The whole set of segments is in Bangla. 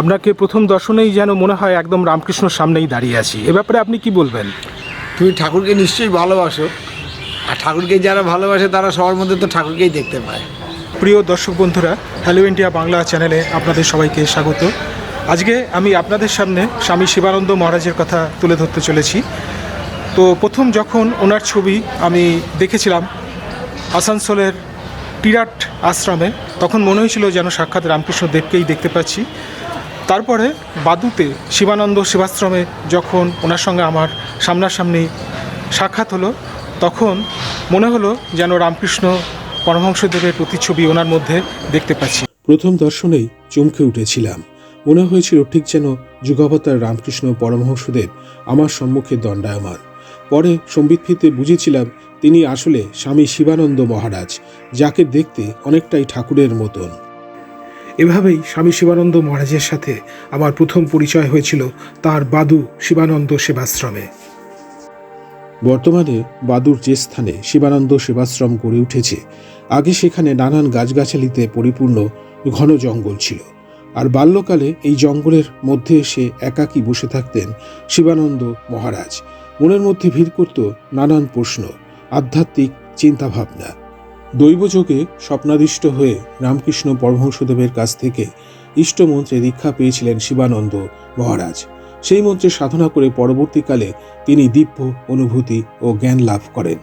আপনাকে প্রথম দর্শনেই যেন মনে হয় একদম রামকৃষ্ণর সামনেই দাঁড়িয়ে আছি। এ ব্যাপারে আপনি কি বলবেন? তুমি ঠাকুরকে নিশ্চয়ই ভালোবাসো। আর ঠাকুরকে যারা ভালোবাসে তারা সবার মধ্যে তো ঠাকুরকেই দেখতে পায়। প্রিয় দর্শক বন্ধুরা হ্যালো ইন্ডিয়া বাংলা চ্যানেলে আপনাদের সবাইকে স্বাগত। আজকে আমি আপনাদের সামনে স্বামী শিবানন্দ মহারাজের কথা তুলে ধরতে চলেছি। তো প্রথম যখন ওনার ছবি আমি দেখেছিলাম আসানসোলের টিরাট আশ্রমে তখন মনে হয়েছিল যেন সাক্ষাৎ রামকৃষ্ণ দেবকেই দেখতে পাচ্ছি। তারপরে বাদুতে শিবানন্দ শিবাশ্রমে যখন ওনার সঙ্গে আমার সামনাসামনি সাক্ষাৎ হলো, তখন মনে হলো যেন রামকৃষ্ণ পরমহংসদেবের প্রতিচ্ছবি ওনার মধ্যে দেখতে পাচ্ছি। প্রথম দর্শনেই চমকে উঠেছিলাম। মনে হয়েছিল ঠিক যেন যুগাবতার রামকৃষ্ণ পরমহংসদেব আমার সম্মুখে দণ্ডায়মান। পরে সম্বিত ফিতে বুঝেছিলাম তিনি আসলে স্বামী শিবানন্দ মহারাজ, যাকে দেখতে অনেকটাই ঠাকুরের মতন। এভাবেই স্বামী শিবানন্দ মহারাজের সাথে আমার প্রথম পরিচয় হয়েছিল তার বাদু শিবানন্দ সেবাশ্রমে। বর্তমানে বাদুর যে স্থানে শিবানন্দ সেবাশ্রম গড়ে উঠেছে, আগে সেখানে নানান গাছগাছালিতে পরিপূর্ণ ঘন জঙ্গল ছিল। আর বাল্যকালে এই জঙ্গলের মধ্যে এসে একাকী বসে থাকতেন শিবানন্দ মহারাজ। মনের মধ্যে ভিড় করত নানান প্রশ্ন, আধ্যাত্মিক চিন্তাভাবনা। দৈবযোগে স্বপ্নাদিষ্ট হয়ে রামকৃষ্ণ পরমহংসদেবের কাছ থেকে ইষ্টমন্ত্রে দীক্ষা পেয়েছিলেন শিবানন্দ মহারাজ। সেই মন্ত্রে সাধনা করে পরবর্তীকালে তিনি দিব্য অনুভূতি ও জ্ঞান লাভ করেন।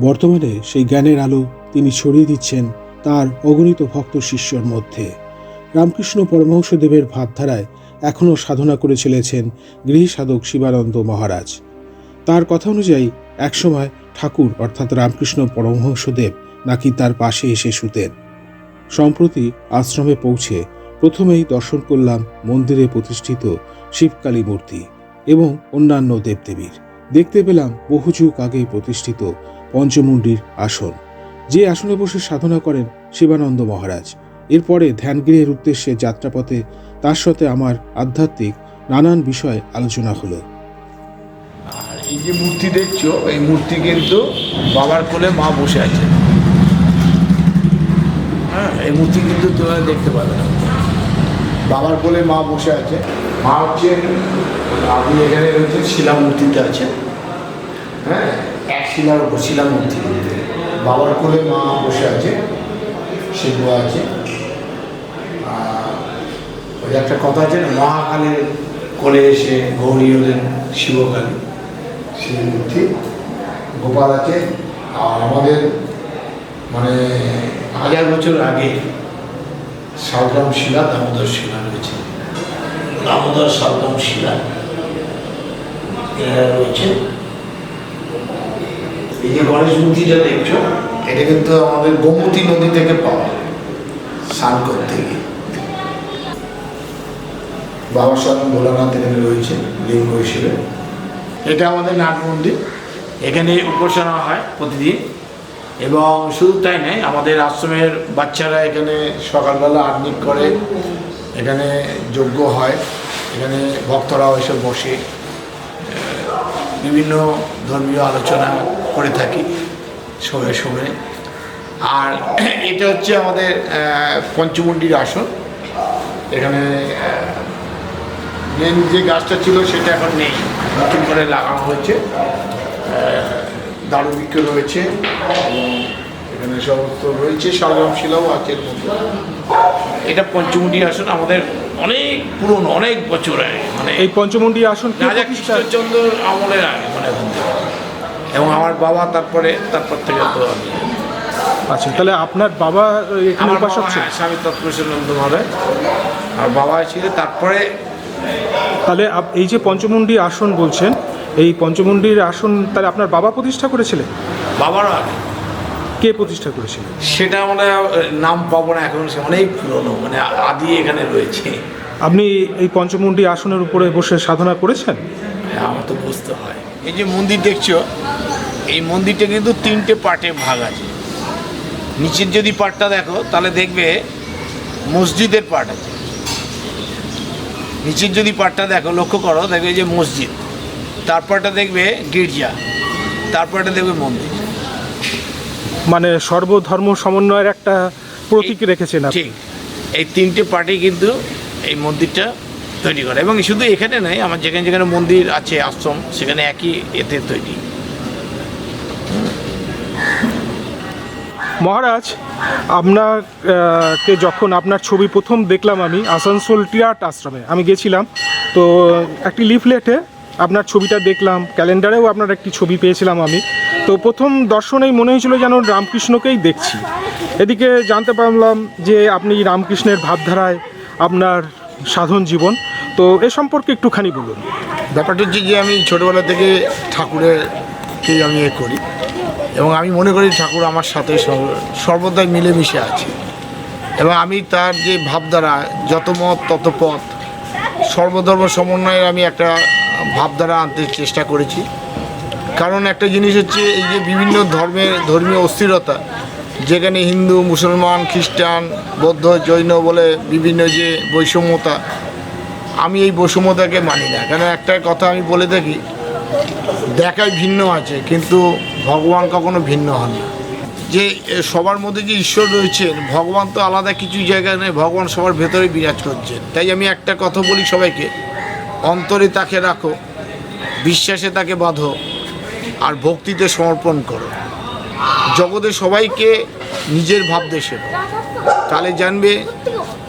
বর্তমানে সেই জ্ঞানের আলো তিনি ছড়িয়ে দিচ্ছেন তার অগণিত ভক্ত শিষ্যর মধ্যে। রামকৃষ্ণ পরমহংসদেবের ভাবধারায় এখনও সাধনা করে চলেছেন গৃহসাধক শিবানন্দ মহারাজ। তার কথা অনুযায়ী একসময় ঠাকুর অর্থাৎ রামকৃষ্ণ পরমহংসদেব নাকি তার পাশে এসে শুতেন। সম্প্রতি আশ্রমে পৌঁছে প্রথমেই দর্শন করলাম মন্দিরে প্রতিষ্ঠিত শিবকালী মূর্তি এবং অন্যান্য দেবদেবীর। দেখতে পেলাম বহু যুগ আগে প্রতিষ্ঠিত পঞ্চমুণ্ডির আসন। যে আসনে বসে সাধনা করেন শিবানন্দ মহারাজ। এরপরে ধ্যানগৃহের উদ্দেশ্যে যাত্রাপথে তার সাথে আমার আধ্যাত্মিক নানান বিষয় আলোচনা হলো। আর এই যে মূর্তি দেখছ, এই মূর্তি কিন্তু বাবার কোলে মা বসে আছে। হ্যাঁ এই মূর্তি কিন্তু তোমরা দেখতে পাবে না। বাবার কোলে মা বসে আছে। মা হচ্ছে আপনি এখানে রয়েছে শিলা মূর্তিতে আছে। হ্যাঁ এক শিলার উপর শিলা মূর্তি। বাবার কোলে মা বসে আছে, শিল্প আছে। ওই একটা কথা আছে না, মহাকালের কোলে এসে গৌরী হলেন শিবকালী। সেই মূর্তি গোপাল আছে। আর আমাদের মানে হাজার বছর আগে সালগ্রাম শিলা দামোদর শিলা রয়েছে। দামোদর সালগ্রাম শিলা রয়েছে। এই যে গণেশ মূর্তিটা দেখছ, এটা কিন্তু আমাদের গোমতী নদী থেকে পাওয়া স্নান করতে গিয়ে। বাবার ভোলানাথ এখানে রয়েছে, লিঙ্গ হিসেবে। এটা আমাদের নাট মন্দির, এখানে উপাসনা হয় প্রতিদিন। এবং শুধু তাই নয় আমাদের আশ্রমের বাচ্চারা এখানে সকালবেলা আর্নিক করে এখানে যজ্ঞ হয় এখানে ভক্তরাও এসে বসে বিভিন্ন ধর্মীয় আলোচনা করে থাকি সময়ে সময়ে আর এটা হচ্ছে আমাদের আহ, পঞ্চমুণ্ডির আসন। এখানে মেন যে গাছটা ছিল সেটা এখন নেই নতুন করে লাগানো হয়েছে। দারু বৃক্ষ রয়েছে এবং এখানে সমস্ত রয়েছে সংগ্রাম শিলাও আছে এটা পঞ্চমুণ্ডি আসন আমাদের অনেক পুরনো অনেক বছর আগে মানে এই পঞ্চমন্ডি আসন রাজা কৃষ্ণচন্দ্র আমলের আগে মানে এবং আমার বাবা তারপরে তারপর থেকে তো আমি আচ্ছা তাহলে আপনার বাবা এখানে আমার উপাসক ছিল হ্যাঁ, স্বামী তৎপুরুষানন্দ মহারাজ। আর বাবা ছিল তারপরে তাহলে এই যে পঞ্চমুন্ডি আসন বলছেন এই পঞ্চমুণ্ডির আসন তাহলে আপনার বাবা প্রতিষ্ঠা করেছিলেন? বাবারও আগে কে প্রতিষ্ঠা করেছিলেন? সেটা মানে নাম পাবো না এখন সে অনেক পুরনো মানে আদি এখানে রয়েছে। আপনি এই পঞ্চমুণ্ডি আসনের উপরে বসে সাধনা করেছেন? হ্যাঁ, আমার তো বুঝতে হয়। এই যে মন্দির দেখছ এই মন্দিরটা কিন্তু তিনটে পার্টে ভাগ আছে। নিচের যদি পার্টটা দেখো তাহলে দেখবে মসজিদের পার্ট আছে। নিচের যদি পার্টটা দেখো লক্ষ্য করো দেখবে যে মসজিদ। তারপরটা দেখবে গির্জা তারপরটা দেখবে মন্দির। মানে সর্বধর্ম সমন্বয়ের একটা প্রতীক রেখেছেন ঠিক এই তিনটে পার্টি কিন্তু এই মন্দিরটা তৈরি করে এবং শুধু এখানে নয় আমার যেখানে যেখানে মন্দির আছে আশ্রম সেখানে একই এতে তৈরি। মহারাজ আপনাকে যখন আপনার ছবি প্রথম দেখলাম আমি আসানসোল টিরাট আশ্রমে আমি গেছিলাম তো একটি লিফলেটে আপনার ছবিটা দেখলাম, ক্যালেন্ডারেও আপনার একটি ছবি পেয়েছিলাম আমি। তো প্রথম দর্শনেই মনে হয়েছিল যেন রামকৃষ্ণকেই দেখছি। এদিকে জানতে পারলাম যে আপনি রামকৃষ্ণের ভাবধারায় আপনার সাধন জীবন। তো এ সম্পর্কে একটুখানি বলুন। ব্যাপারটা হচ্ছে যে আমি ছোটোবেলা থেকে ঠাকুরেরকে আমি এ করি। এবং আমি মনে করি ঠাকুর আমার সাথে সর্বদাই মিলেমিশে আছে। এবং আমি তার যে ভাবধারা, যত মত তত পথ, সর্বধর্ম সমন্বয়ের আমি একটা ভাবধারা আনতে চেষ্টা করেছি। কারণ একটা জিনিস হচ্ছে এই যে বিভিন্ন ধর্মের, ধর্মীয় অস্থিরতা, যেখানে হিন্দু, মুসলমান, খ্রিস্টান, বৌদ্ধ, জৈন বলে বিভিন্ন যে বৈষম্যতা, আমি এই বৈষম্যতাকে মানি না। কারণ একটা কথা আমি বলে থাকি দেখায় ভিন্ন আছে, কিন্তু ভগবান কখনো ভিন্ন হন না। যে সবার মধ্যে যে ঈশ্বর রয়েছেন ভগবান তো আলাদা কিছু জায়গায় নেই, ভগবান সবার ভেতরে বিরাজ করছেন। তাই আমি একটা কথা বলি সবাইকে অন্তরে তাকে রাখো, বিশ্বাসে তাকে বাঁধো, আর ভক্তিতে সমর্পণ করো। জগতে সবাইকে নিজের ভাবতে শেখো। তাহলে জানবে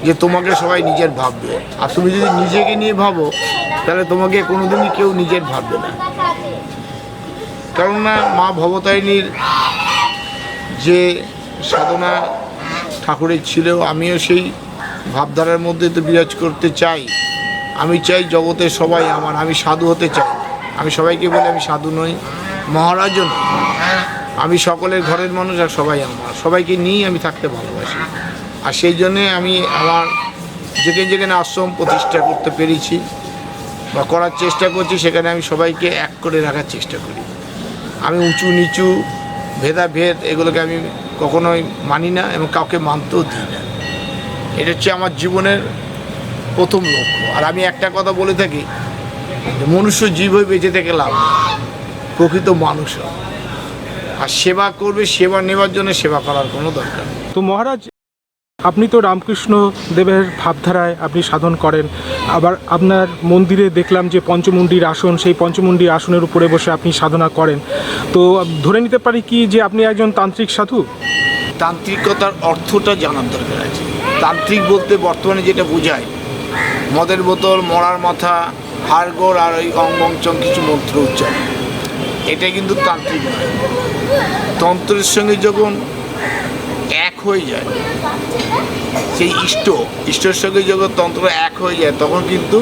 যে তোমাকে সবাই নিজের ভাববে। আর তুমি যদি নিজেকে নিয়ে ভাবো, তাহলে তোমাকে কোনোদিনই কেউ নিজের ভাববে না। কেননা মা ভবতারিণীর যে সাধনা ঠাকুরের ছিল, আমিও সেই ভাবধারার মধ্যে তো বিরাজ করতে চাই। আমি চাই জগতের সবাই আমার, আমি সাধু হতে চাই। আমি সবাইকে বলি আমি সাধু নই, মহারাজও নই। আমি সকলের ঘরের মানুষ আর সবাই আমার। সবাইকে নিয়েই আমি থাকতে ভালোবাসি। আর সেই জন্যে আমি আমার যেখানে যেখানে আশ্রম প্রতিষ্ঠা করতে পেরেছি বা করার চেষ্টা করছি, সেখানে আমি সবাইকে এক করে রাখার চেষ্টা করি। আমি উঁচু, নিচু, ভেদাভেদ এগুলোকে আমি কখনোই মানি না এবং কাউকে মানতেও দিই না। এটা হচ্ছে আমার জীবনের প্রথম লক্ষ্য। আর আমি একটা কথা বলে থাকি যে মনুষ্য জীব হয়ে বেঁচে থেকে লাভ প্রকৃত মানুষ আর সেবা করবে সেবা নেবার জন্য সেবা করার কোনো দরকার তো মহারাজ আপনি তো রামকৃষ্ণ দেবের ভাবধারায় আপনি সাধন করেন। আবার আপনার মন্দিরে দেখলাম যে পঞ্চমুণ্ডির আসন সেই পঞ্চমুণ্ডির আসনের উপরে বসে আপনি সাধনা করেন। তো ধরে নিতে পারি কি যে আপনি একজন তান্ত্রিক সাধু? তান্ত্রিকতার অর্থটা জানার দরকার আছে। তান্ত্রিক বলতে বর্তমানে যেটা বোঝায় মদের বোতল, মরার মাথা, হাড়গোড় আর ওই অঙ্গংচং কিছু মন্ত্র উচ্চারণ। এটা কিন্তু তান্ত্রিক নয়। তন্ত্রের সঙ্গে যখন এক হয়ে যায়, সেই ইষ্ট, ইষ্টের সঙ্গে যখন তন্ত্র এক হয়ে যায়, তখন কিন্তু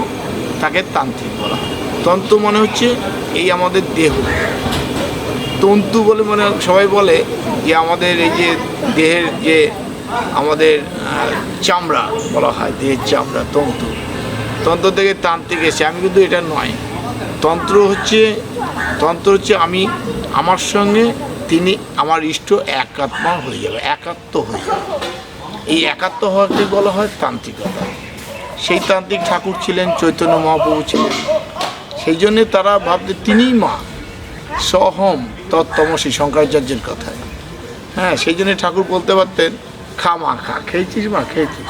তাকে তান্ত্রিক বলা হয়। তন্ত্র মানে হচ্ছে এই আমাদের দেহ। তন্তু বলে মানে সবাই বলে যে আমাদের এই যে দেহের যে আমাদের চামড়া বলা হয়, দেহের চামড়া, তন্তু। তন্ত্র থেকে তান্ত্রিক এসে আমি কিন্তু এটা নয়। তন্ত্র হচ্ছে তন্ত্র হচ্ছে আমি, আমার সঙ্গে তিনি আমার ইষ্ট একাত্মা হয়ে যাবে, একাত্ম হয়ে যাবে। এই একাত্ম হওয়াকে বলা হয় তান্ত্রিকতা। সেই তান্ত্রিক ঠাকুর ছিলেন, চৈতন্য মহাপ্রভু ছিলেন। সেই জন্যে তারা ভাবতে তিনিই মা, সহম তত্তমসী শঙ্করাচার্যের কথায়। হ্যাঁ সেই জন্য ঠাকুর বলতে পারতেন খা মা খা খেয়েছিস মা? খেয়েছিস।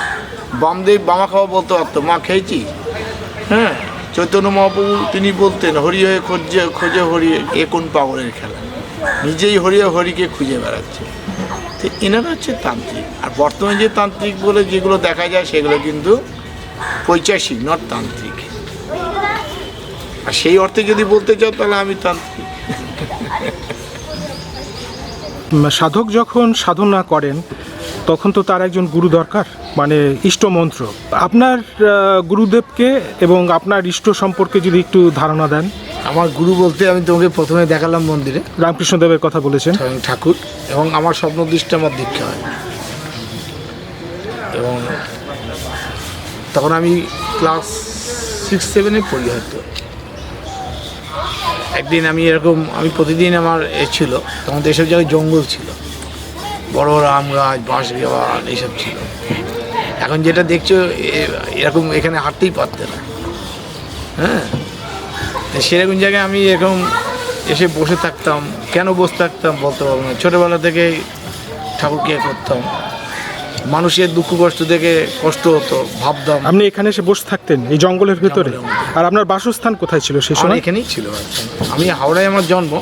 বামদেব বামা খাওয়া বলতে পারতো, মা, খেয়েছিস? হ্যাঁ চৈতন্য মহাপ্রভু তিনি বলতেন, হরি হয়ে খোঁজে খোঁজে হরি, এ কোন পাগলের খেলা? নিজেই হরিয়ে হরিকে খুঁজে বেড়াচ্ছে। তো এনারা হচ্ছে তান্ত্রিক। আর বর্তমানে যে তান্ত্রিক বলে যেগুলো দেখা যায়, সেগুলো কিন্তু পৈচাসিক নট তান্ত্রিক। আর সেই অর্থে যদি বলতে চাও, তাহলে আমি তান্ত্রিক। সাধক যখন সাধনা করেন তখন তো তার একজন গুরু দরকার মানে ইষ্ট মন্ত্র। আপনার গুরুদেবকে এবং আপনার ইষ্ট সম্পর্কে যদি একটু ধারণা দেন। আমার গুরু বলতে আমি তোমাকে প্রথমে দেখালাম মন্দিরে। রামকৃষ্ণদেবের কথা বলেছেন। ঠাকুর এবং আমার স্বপ্ন দৃষ্টি আমার দীক্ষা হয়। এবং তখন আমি ক্লাস সিক্স সেভেনে পড়ি হয়তো। একদিন আমি এরকম আমি প্রতিদিন আমার এ ছিল তখন তো এসব জায়গায় জঙ্গল ছিল। বড় বড় আম গাছ বাঁশ গাছ এইসব ছিল। এখন যেটা দেখছ এরকম এখানে হাঁটতেই পারতে না। হ্যাঁ? সেরকম জায়গায় আমি এরকম এসে বসে থাকতাম। কেন বসে থাকতাম বলতে পারব না। ছোটোবেলা থেকে ঠাকুরকে করতাম। মানুষের দুঃখ কষ্ট দেখে কষ্ট হতো ভাবতাম। আপনি এখানে এসে বসে থাকতেন এই জঙ্গলের ভেতরে? আর আপনার বাসস্থান কোথায় ছিল সেই সময়? এখানেই ছিল। আমি হাওড়ায় আমার জন্ম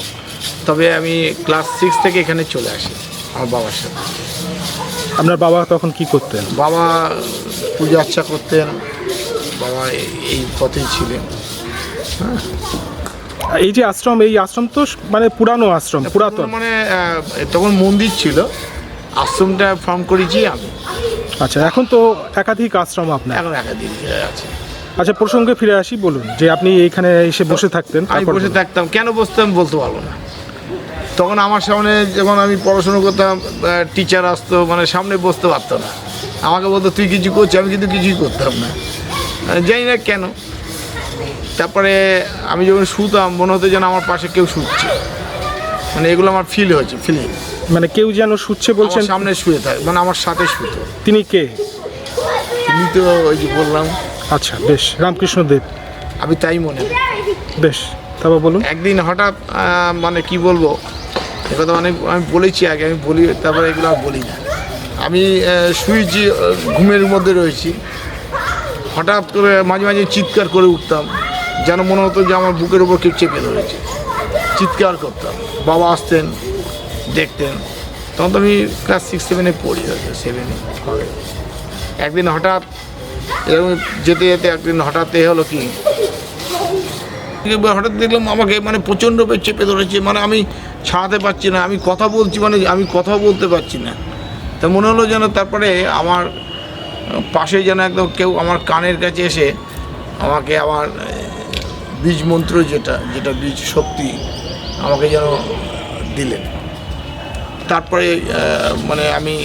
তবে আমি ক্লাস সিক্স থেকে এখানে চলে আসি। আমার বাবার সাথে। আপনার বাবা তখন কি করতেন? বাবা পূজা আর্চা করতেন বাবা এই- এই পথেই ছিলেন। হ্যাঁ। এই যে আশ্রম এই আশ্রম তো মানে পুরানো আশ্রম পুরাতন। মানে তখন মন্দির ছিল। আশ্রমটা ফর্ম করেছি আমি। আচ্ছা এখন তো একাধিক আশ্রম আপনার। এখন একাধিক আছে। আচ্ছা প্রসঙ্গে ফিরে আসি বলুন যে আপনি এইখানে এসে বসে থাকতেন আমি বসে থাকতাম। কেন বসতাম বলতে পারব না। তখন আমার সামনে যখন আমি পড়াশোনা করতাম টিচার আসতো মানে সামনে বসতে পারতো না। আমাকে বলতো তুই কিছু করছিস? আমি কিন্তু কিছুই করতাম না। আহ, জানি না কেন। তারপরে আমি যখন শুতাম মনে হতো যেন আমার পাশে কেউ শুচ্ছে। মানে এগুলো আমার ফিল হয়েছে ফিলিং মানে কেউ যেন শুচ্ছে বলছেন সামনে শুয়ে থাকে মানে আমার সাথে শুতো তিনি কে? তুমি তো ওই যে বললাম। আচ্ছা বেশ। রামকৃষ্ণ দেব। আমি তাই মনে করি। বেশ। তারপর বলুন। একদিন হঠাৎ মানে কি বলব? এ কথা অনেক আমি বলেছি আগে, আমি বলি, তারপরে এগুলো আর বলি না। আমি শুয়েছি ঘুমের মধ্যে রয়েছি, হঠাৎ করে মাঝে মাঝে চিৎকার করে উঠতাম, যেন মনে হতো যে আমার বুকের উপর কেউ চেপে ধরেছে। চিৎকার করতাম, বাবা আসতেন, দেখতেন। তখন তো আমি ক্লাস সিক্স সেভেনে পড়ি, হয়তো সেভেনে একদিন হঠাৎ, এরকম যেতে যেতে একদিন হঠাৎ এ হলো কি হঠাৎ দেখলাম আমাকে মানে প্রচণ্ডভাবে চেপে ধরেছে মানে আমি ছাড়াতে পারছি না, আমি কথা বলছি মানে আমি কথা বলতে পারছি না। তা মনে হলো যেন তারপরে আমার পাশে যেন একদম কেউ আমার কানের কাছে এসে আমাকে আমার বীজ মন্ত্র যেটা যেটা বীজ শক্তি আমাকে যেন দিলেন। তারপরে মানে আমি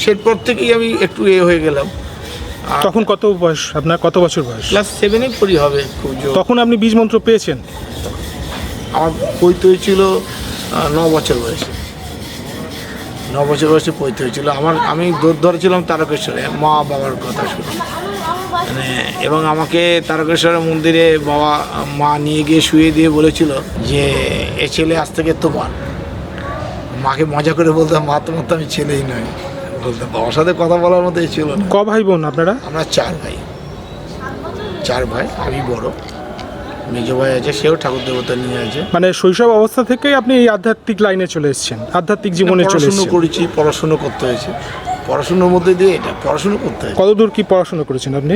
সেরপর থেকেই আমি একটু এ হয়ে গেলাম। তখন কত বয়স? আপনার কত বছর বয়স? ক্লাস সেভেনে পড়ি হবে খুব জোর। তখন আপনি বীজ মন্ত্র পেয়েছেন? আমার পৈত হয়েছিল আহ, ন বছর বয়সে। ন বছর বয়সে পৈত হয়েছিল। আমার আমি দৌড় ধরেছিলাম তারকেশ্বরে। মা বাবার কথা শুনে। মানে এবং আমাকে তারকেশ্বরের মন্দিরে বাবা মা নিয়ে গিয়ে শুয়ে দিয়ে বলেছিল যে এ ছেলে আজ থেকে তোমার। মাকে মজা করে বলতাম মা তোমার তো আমি ছেলেই নয় বলতাম বাবার সাথে কথা বলার মতো এ ছিল না। ক ভাই বোন আপনারা? আমরা চার ভাই। চার ভাই আমি বড়। মেজ ভাই আছে সেও ঠাকুর দেবতা নিয়ে আছে। মানে শৈশব অবস্থা থেকেই আপনি এই আধ্যাত্মিক লাইনে চলে এসেছেন আধ্যাত্মিক জীবনে চলে পড়াশুনো করেছি পড়াশুনো করতে হয়েছে। পড়াশুনোর মধ্যে দিয়ে এটা পড়াশুনো করতে হয়েছে। কতদূর কি পড়াশোনা করেছেন আপনি?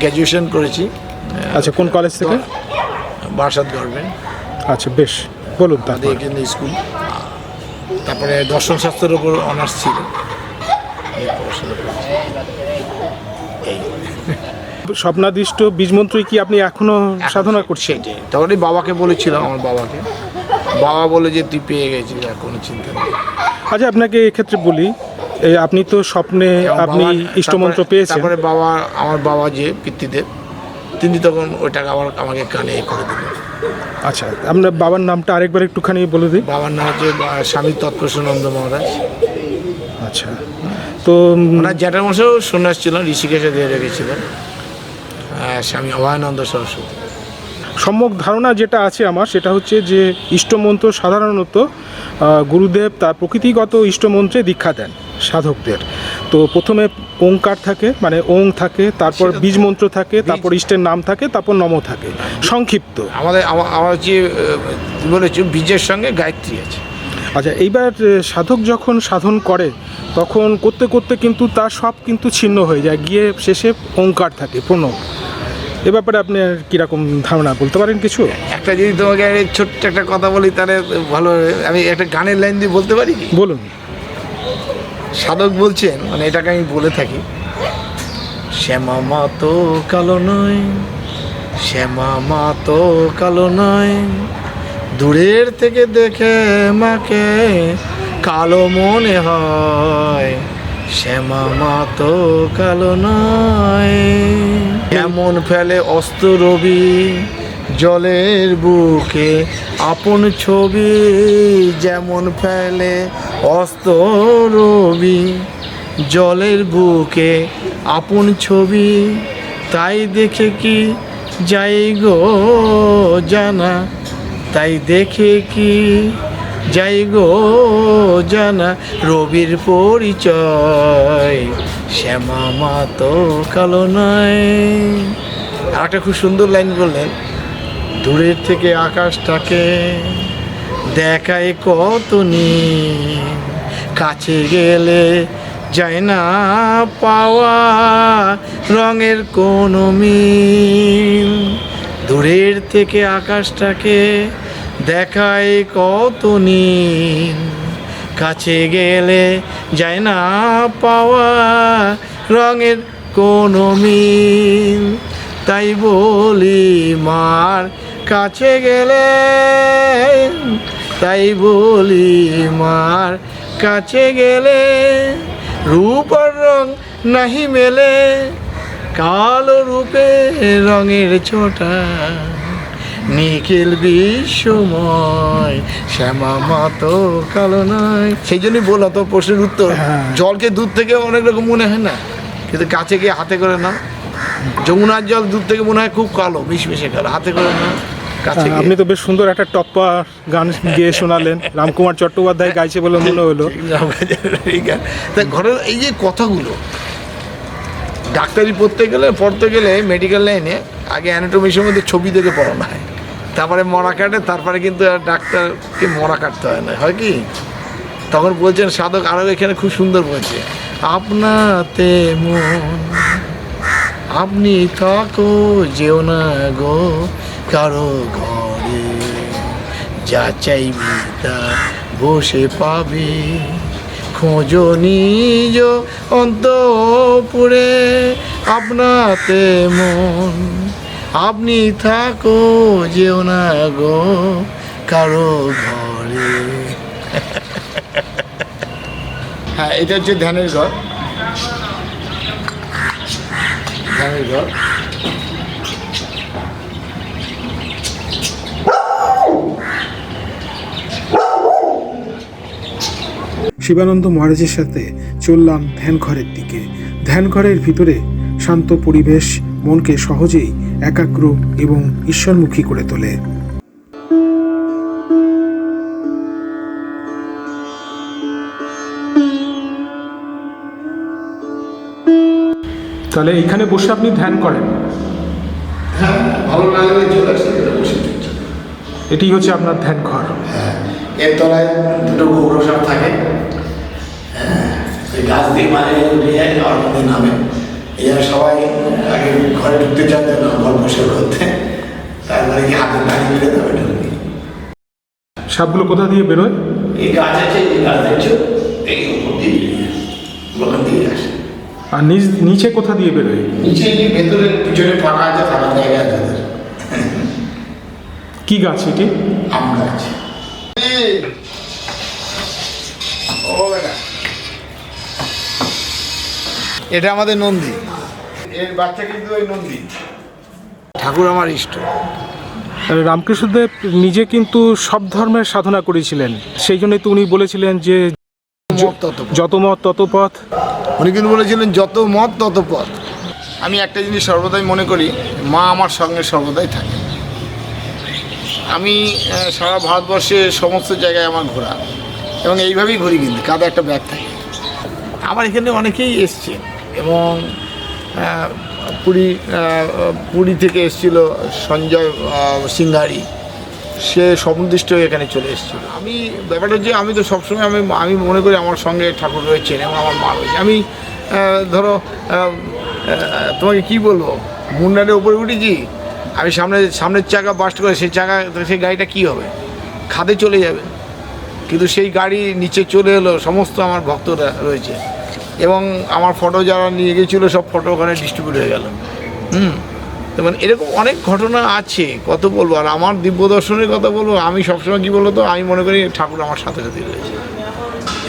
গ্র্যাজুয়েশন করেছি। আচ্ছা কোন কলেজ থেকে? বারাসাত গভর্নমেন্ট। আচ্ছা বেশ বলুন তাদের এখানে স্কুল। তারপরে দর্শন শাস্ত্রের উপর অনার্স ছিল। এই পড়াশোনা করেছি এই স্বপ্নাদিষ্ট বীজ মন্ত্রই কি আপনি এখনও সাধনা করছেন? তখনই বাবাকে বলেছিলাম আমার বাবাকে। বাবা বলে যে তুই পেয়ে গেছিস আর কোনো চিন্তা নেই। আচ্ছা আপনাকে এক্ষেত্রে বলি এই আপনি তো স্বপ্নে আপনি ইষ্টমন্ত্র পেয়েছেন। তারপরে বাবা আমার বাবা যে পিতৃদেব তিনি তখন ওইটাকে আবার আমাকে কানে করে দিলেন। আচ্ছা আপনার বাবার নামটা আরেকবার একটুখানি বলে দিই। বাবার নাম হচ্ছে স্বামী তৎপ্রসানন্দ মহারাজ। আচ্ছা। তো ওনার জ্যাঠার মশাও সন্ন্যাস ছিলেন ঋষিকেশে দিয়ে রেখেছিলেন। স্বামী অভয়ানন্দ সরস্বতী। সম্যক ধারণা যেটা আছে আমার সেটা হচ্ছে যে ইষ্টমন্ত্র সাধারণত গুরুদেব তার প্রকৃতিগত ইষ্টমন্ত্রে দীক্ষা দেন সাধকদের। তো প্রথমে ওঙ্কার থাকে মানে ওং থাকে তারপর বীজ মন্ত্র থাকে তারপর ইষ্টের নাম থাকে তারপর নম থাকে। সংক্ষিপ্ত। আমাদের আমার আহ, বলেছি বীজের সঙ্গে গায়ত্রী আছে। আচ্ছা এইবার সাধক যখন সাধন করে তখন করতে করতে কিন্তু তার সব কিন্তু ছিন্ন হয়ে যায়। গিয়ে শেষে ওঙ্কার থাকে প্রণব। এ ব্যাপারে আপনি কীরকম ধারণা বলতে পারেন কিছু? একটা যদি তোমাকে ছোট্ট একটা কথা বলি তাহলে ভালো আমি একটা গানের লাইন দিয়ে বলতে পারি বলুন। সাধক বলছেন মানে এটাকে আমি বলে থাকি শ্যামা মা তো কালো নয় শ্যামা মা তো কালো নয় দূরের থেকে দেখে মাকে কালো মনে হয়। শ্যামা মা তো কালো নয়। এমন ফেলে অস্ত রবি জলের বুকে আপন ছবি, যেমন ফেলে অস্ত রবি জলের বুকে আপন ছবি, তাই দেখে কি যাই গো জানা? তাই দেখে কি যাই গো জানা রবির পরিচয়? শ্যামা মা তো কালো নয়। একটা খুব সুন্দর লাইন বললেন, দূরের থেকে আকাশটাকে দেখায় কত নীল কাছে গেলে যায় না পাওয়া রঙের কোনো মিল। দূরের থেকে আকাশটাকে দেখায় কত নীল। কাছে গেলে যায় না পাওয়া রঙের কোনো মিল। তাই বলি, মার কাছে গেলে। তাই বলি, মার কাছে গেলে। রূপ আর রং নাহি মেলে। কালো রূপে রঙের ছোটা নিখিল বিশ্বময় শ্যামা মতো কালো নয়। সেই জন্যই বললাম তো প্রশ্নের উত্তর। হ্যাঁ। জলকে দূর থেকে অনেক রকম মনে হয় না? কিন্তু কাছে গিয়ে হাতে করে না যমুনার জল দূর থেকে মনে হয় খুব কালো মিশমিশে কালো। হাতে করে না কাছে আপনি তো বেশ সুন্দর একটা টপ্পা গান গেয়ে শোনালেন। রামকুমার চট্টোপাধ্যায় গাইছে বলে মনে হলো। তা ঘরের এই যে কথাগুলো ডাক্তারি পড়তে গেলে পড়তে গেলে মেডিকেল লাইনে আগে অ্যানাটমিসের মধ্যে ছবি দেখে পড়ানো হয়। তারপরে মরা কাটে, তারপরে কিন্তু ডাক্তারকে মরা কাটতে হয় না। হয় কি? তখন বলছেন, সাধক আরও এখানে খুব সুন্দর বলছে, আপনাতে মন, আপনি থাকো, যেও না গো, কারও ঘরে। যা চাইবি তা বসে পাবে। খোঁজো নিজ অন্তপুরে, আপনাতে মন। আপনি থাকো, যেও না গো কারও ঘরে। হ্যাঁ এটা হচ্ছে ধ্যানের ঘর। ধ্যানের ঘর। শিবানন্দ মহারাজের সাথে চললাম ধ্যানঘরের দিকে। ধ্যানঘরের ভিতরে শান্ত পরিবেশ মনকে সহজেই একাগ্র এবং ঈশ্বরমুখী করে তোলে। তাহলে এখানে বসে আপনি ধ্যান করেন। ভালো লাগলে চলে আসতে বসে এটি হচ্ছে আপনার ধ্যান ঘর এর তলায় দুটো গৌরসাপ থাকে। হ্যাঁ, গাছ দিয়ে মাঝে উঠে যায় আর মধ্যে নামে জন্য সবাই আগে ঘরে ঢুকতে চাইতে না ঘর বসে করতে। তারপরে কি হাতে পানি মিলে তবে ঢুকবি সাপগুলো কোথা দিয়ে বেরোয় এই গাছ আছে এই গাছ দেখছ? এই ওখান দিয়ে আসে। আর নিচ নিচে কোথা দিয়ে বেরোয় নিচে এই ভেতরে পিছনে ফাঁকা আছে থাকার জায়গা আছে কি গাছ এটি? আম গাছ। ও বেটা এটা আমাদের নন্দী। এর বাচ্চা কিন্তু ওই নন্দী। ঠাকুর আমার ইষ্ট। রামকৃষ্ণদেব নিজে কিন্তু সব ধর্মের সাধনা করেছিলেন। সেই জন্যই তো উনি বলেছিলেন যে যত মত তত পথ। উনি কিন্তু বলেছিলেন যত মত তত পথ। আমি একটা জিনিস সর্বদাই মনে করি মা আমার সঙ্গে সর্বদাই থাকে। আমি সারা ভারতবর্ষে সমস্ত জায়গায় আমার ঘোরা। এবং এইভাবেই ঘুরি কিন্তু কাঁধে একটা ব্যাগ থাকে। আমার এখানে অনেকেই এসছে। এবং পুরী পুরী থেকে এসেছিল সঞ্জয় সিংহারি সে সমুদ্দিষ্ট হয়ে এখানে চলে এসেছিল। আমি, ব্যাপারটা যে আমি তো সবসময় আমি আমি মনে করি আমার সঙ্গে ঠাকুর রয়েছেন এবং আমার মা রয়েছে আমি ধরো তোমাকে কি বলব? মুন্ডারের উপরে উঠেছি, আমি সামনে, সামনের চাকা বাস্ট করে সেই চাকা, সেই গাড়িটা কি হবে? খাদে চলে যাবে। কিন্তু সেই গাড়ি নিচে চলে এলো, সমস্ত আমার ভক্তরা রয়েছে। এবং আমার ফটো যারা নিয়ে গেছিল সব ফটো ওখানে ডিস্ট্রিবিউট হয়ে গেল। হুম? মানে এরকম অনেক ঘটনা আছে কত বলব? আর আমার দিব্য দর্শনের কথা বলব আমি সবসময় কী বলব তো আমি মনে করি ঠাকুর আমার সাথে সাথে রয়েছে।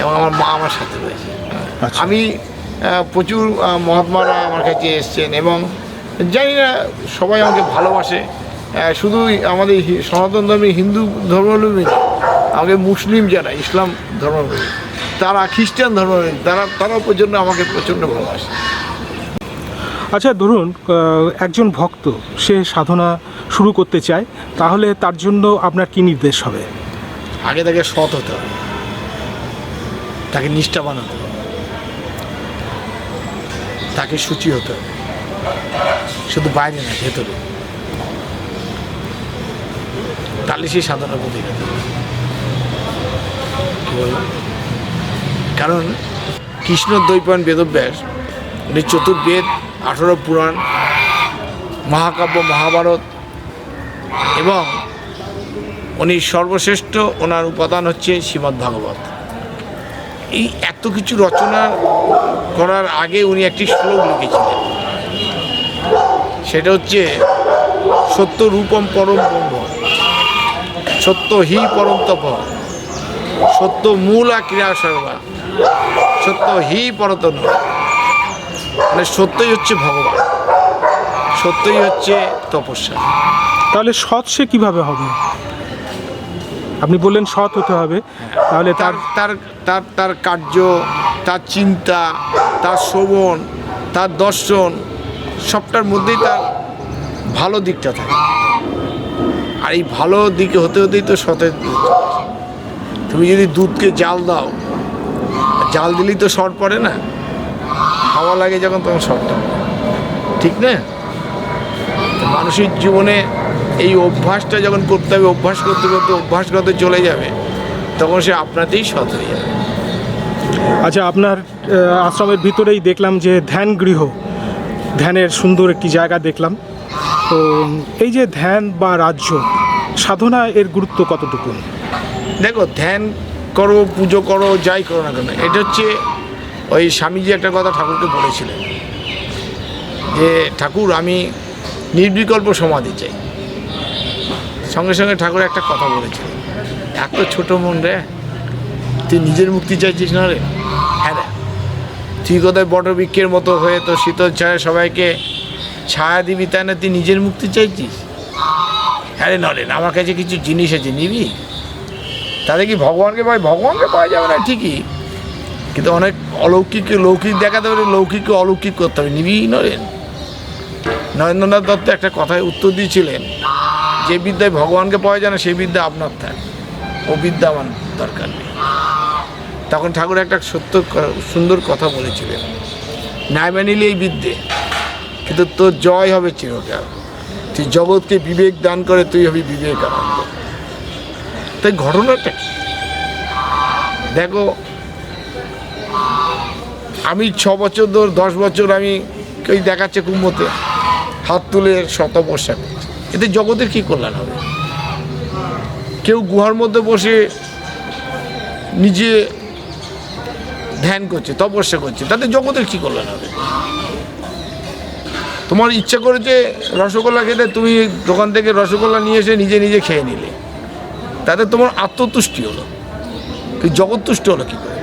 এবং আমার মা আমার সাথে রয়েছে। আচ্ছা। আমি প্রচুর মহাত্মারা আমার কাছে এসছেন এবং জানি না সবাই আমাকে ভালোবাসে। শুধু আমাদের সনাতন ধর্মে হিন্দু ধর্মাবলম্বী আমাকে মুসলিম যারা ইসলাম ধর্মাবলম্বী। তারা খ্রিস্টান ধর্মাবলম্বী তারা তারা প্রচণ্ড আমাকে প্রচণ্ড ভালোবাসে। আচ্ছা ধরুন একজন ভক্ত সে সাধনা শুরু করতে চায় তাহলে তার জন্য আপনার কি নির্দেশ হবে? আগে তাকে সৎ হতে হবে। তাকে নিষ্ঠাবান হতে হবে। তাকে সূচি হতে হবে। শুধু বাইরে না ভেতরে। তাহলে সেই সাধনা পথে গেতে হবে। কি বললাম? কারণ কৃষ্ণ দ্বৈপায়ন বেদব্যাস উনি চতুর্বেদ আঠেরো পুরাণ, মহাকাব্য, মহাভারত এবং উনি সর্বশ্রেষ্ঠ ওনার উপাদান হচ্ছে শ্রীমদ্ ভাগবত। এই এত কিছু রচনা করার আগে উনি একটি শ্লোক লিখেছিলেন। সেটা হচ্ছে, সত্য রূপম পরম ব্রহ্ম, সত্য হি পরম তপ, সত্য মূলা ক্রিয়া সর্বা সত্য হি পরতন মানে সত্যই হচ্ছে ভগবান। সত্যই হচ্ছে তপস্যা। তাহলে সৎ সে কীভাবে হবে? আপনি বললেন সৎ হতে হবে। তাহলে তার তার তার তার কার্য তার চিন্তা তার শ্রবণ তার দর্শন সবটার মধ্যেই তার ভালো দিকটা থাকে। আর এই ভালো দিকে হতে হতেই তো সতেজ। আসে। তুমি যদি দুধকে জাল দাও জাল দিলেই তো শর্ট পড়ে না। হাওয়া লাগে যখন তখন শর্টটা ঠিক না? মানুষের জীবনে এই অভ্যাসটা যখন করতে হবে অভ্যাস করতে করতে অভ্যাসগত চলে যাবে তখন সে আপনাতেই সৎ হয়ে যাবে। আচ্ছা আপনার আশ্রমের ভিতরেই দেখলাম যে ধ্যান গৃহ। ধ্যানের সুন্দর একটি জায়গা দেখলাম। তো এই যে ধ্যান বা রাজ্য সাধনা এর গুরুত্ব কতটুকু? দেখো ধ্যান করো, পুজো করো, যাই করো না কেন, এটা হচ্ছে ওই স্বামীজি একটা কথা ঠাকুরকে বলেছিলেন যে, ঠাকুর, আমি নির্বিকল্প সমাধি চাই। সঙ্গে সঙ্গে ঠাকুর একটা কথা বলেছিলেন এত ছোট মন রে, তুই নিজের মুক্তি চাইছিস না রে? হ্যাঁ রে, তুই কোথায় বটবৃক্ষের মতো হয়ে তো শীতল ছায়া সবাইকে ছায়া দিবি তাই না তুই নিজের মুক্তি চাইছিস? হ্যাঁ রে, নরেন, আমার কাছে কিছু জিনিস আছে, নিবি? তাহলে কি ভগবানকে পাই ভগবানকে পাওয়া যাবে না? ঠিকই। কিন্তু অনেক অলৌকিক, লৌকিক দেখাতে পারে লৌকিককে অলৌকিক করতে হবে। নিবি নরেন। নরেন্দ্রনাথ দত্ত একটা কথায় উত্তর দিয়েছিলেন, যে বিদ্যায় ভগবানকে পাওয়া যায় না সেই বিদ্যা আপনার থাক। ও বিদ্যা আমার দরকার নেই। তখন ঠাকুর একটা সত্য সুন্দর কথা বলেছিলেন। ন্যায় মানিলে এই বিদ্যে, কিন্তু তোর জয় হবে চিরকাল। তুই জগৎকে বিবেক দান করে, তুই হবি বিবেক আনন্দ তাই ঘটনাটা কি? দেখো, আমি ছ বছর ধর, দশ বছর আমি কেউ দেখাচ্ছে কুম্ভতে, হাত তুলে শতবর্ষা করছে। এতে জগতের কি কল্যাণ হবে? কেউ গুহার মধ্যে বসে নিজে ধ্যান করছে, তপস্যা করছে, তাতে জগতের কি কল্যাণ হবে? তোমার ইচ্ছা করেছে রসগোল্লা খেতে, তুমি দোকান থেকে রসগোল্লা নিয়ে এসে নিজে নিজে খেয়ে নিলে। তাতে তোমার আত্মতুষ্টি হলো। কিন্তু জগৎ হলো কি করে?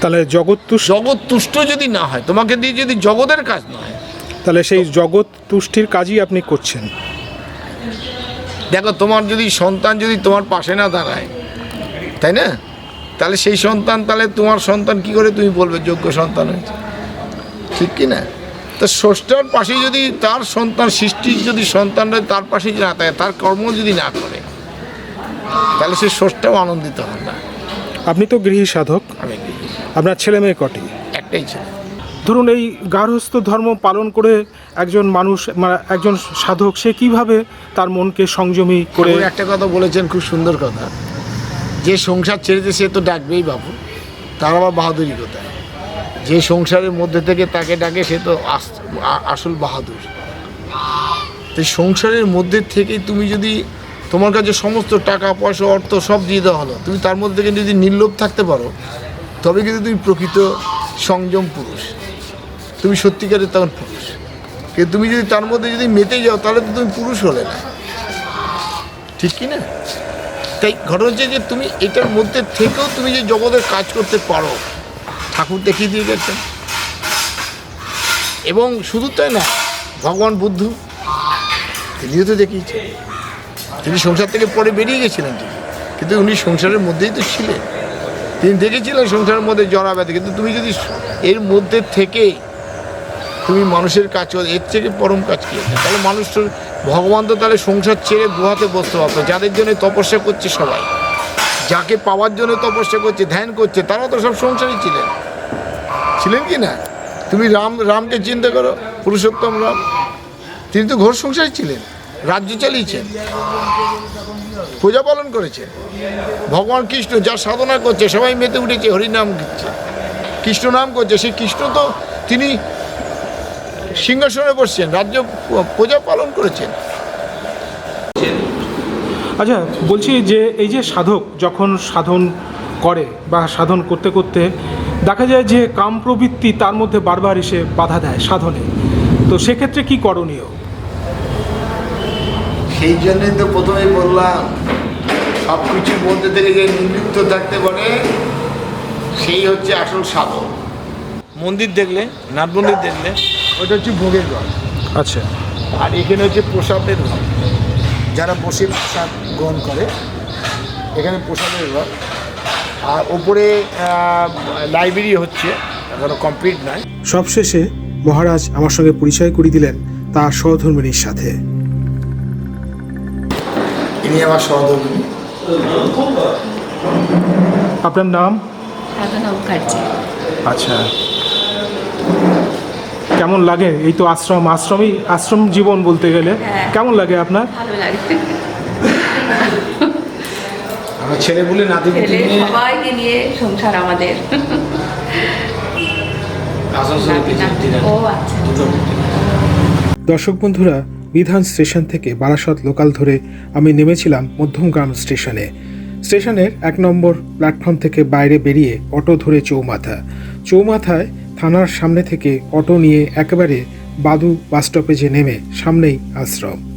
তাহলে জগৎ জগৎ তুষ্ট যদি না হয় তোমাকে দিয়ে যদি জগতের কাজ না হয়। তাহলে সেই জগৎ তুষ্টির কাজই আপনি করছেন। দেখো তোমার যদি সন্তান যদি তোমার পাশে না দাঁড়ায় তাই না? তাহলে সেই সন্তান তাহলে তোমার সন্তান কি করে তুমি বলবে যোগ্য সন্তান হয়েছে? ঠিক কি না? তো ষষ্ঠার পাশে যদি তার সন্তান সৃষ্টির যদি সন্তানরা তার পাশে না থাকে তার কর্ম যদি না করে তাহলে সে ষষ্ঠাও আনন্দিত হন না। আপনি তো গৃহী সাধক। আমি? আপনার ছেলে মেয়ে কটি? একটাই ছিল। ধরুন এই গার্হস্থ ধর্ম পালন করে একজন মানুষ মানে একজন সাধক সে কীভাবে তার মনকে সংযমী করে একটা কথা বলেছেন খুব সুন্দর কথা। যে সংসার ছেড়েছে সে তো ডাকবেই বাবু তার আবার বাহাদুরি কোথায়? যে সংসারের মধ্যে থেকে তাকে ডাকে সে তো আস- আসল বাহাদুর। তো সংসারের মধ্যে থেকে তুমি যদি তোমার কাছে সমস্ত টাকা, পয়সা, অর্থ সব দিয়ে দেওয়া হলো, তুমি তার মধ্যে থেকে যদি নির্লোভ থাকতে পারো, তবে কিন্তু তুমি প্রকৃত সংযম পুরুষ। তুমি সত্যিকারের তখন পুরুষ। কিন্তু তুমি যদি তার মধ্যে যদি মেতে যাও, তাহলে তো তুমি পুরুষ হলে না। ঠিক কি না? তাই ঘটনা হচ্ছে যে তুমি এটার মধ্যে থেকেও তুমি যে জগতের কাজ করতে পারো ঠাকুর দেখিয়ে দিয়ে গেছেন। এবং শুধু তাই না ভগবান বুদ্ধ তিনিও তো দেখিয়েছেন। তিনি সংসার থেকে পরে বেরিয়ে গেছিলেন তিনি কিন্তু উনি সংসারের মধ্যেই তো ছিলেন। তিনি দেখেছিলেন সংসারের মধ্যে জড়া ব্যথা, কিন্তু তুমি যদি এর মধ্যে থেকে তুমি মানুষের কাজ করো, এর থেকে পরম কাজ কি? তাহলে মানুষ ভগবান তো তাহলে সংসার ছেড়ে গুহাতে বসতে পারতো, যাদের জন্য তপস্যা করছে সবাই। যাকে পাওয়ার জন্য তপস্যা করছে, ধ্যান করছে তারা তো সব সংসারই ছিলেন। ছিলেন কি না? তুমি রাম, রামকে চিন্তা করো, পুরুষোত্তম রাম। তিনি তো ঘোর সংসারী ছিলেন, রাজ্য চালিয়েছেন পূজা পালন করেছেন। ভগবান কৃষ্ণ যা সাধনা করছে, সবাই মেতে উঠেছে, হরিনাম দিচ্ছে। কৃষ্ণ নাম করছে, সেই কৃষ্ণ তো তিনি সিংহাসনে বসছেন, রাজ্য পূজা পালন করেছেন। আচ্ছা বলছি যে এই যে সাধক যখন সাধন করে বা সাধন করতে করতে দেখা যায় যে কাম প্রবৃত্তি তার মধ্যে বারবার এসে বাধা দেয় সাধনে। তো সেক্ষেত্রে কি করণীয়? সেই জন্যই তো প্রথমেই বললাম সব কিছুর মধ্যে থেকে যে নিবৃত্ত থাকতে পারে সেই হচ্ছে আসল সাধক মন্দির দেখলে নাট মন্দির দেখলে ওইটা হচ্ছে ভোগের ঘর। আচ্ছা। আর এখানে হচ্ছে প্রসাদের ঘর। যারা বসে প্রসাদ গ্রহণ করে এখানে প্রসাদের ঘর। আর ওপরে লাইব্রেরি হচ্ছে এখনও কমপ্লিট নয়। সবশেষে মহারাজ আমার সঙ্গে পরিচয় করিয়ে দিলেন তার সহধর্মিনীর সাথে। ইনি আমার সহধর্মী আপনার নাম? আচ্ছা। কেমন লাগে? এই তো আশ্রম আশ্রমই আশ্রম জীবন বলতে গেলে। হ্যাঁ। কেমন লাগে আপনার? ভালো লাগে। আমার ছেলে বলে নাতি ছেলে সবাইকে নিয়ে সংসার আমাদের। ও আচ্ছা। দর্শক বন্ধুরা বিধান স্টেশন থেকে বারাসত লোকাল ধরে আমি নেমেছিলাম মধ্যমগ্রাম স্টেশনে। স্টেশনের এক নম্বর প্ল্যাটফর্ম থেকে বাইরে বেরিয়ে অটো ধরে চৌমাথা। চৌমাথায় থানার সামনে থেকে অটো নিয়ে একেবারে বাদু বাস স্টপেজে নেমে সামনেই আশ্রম।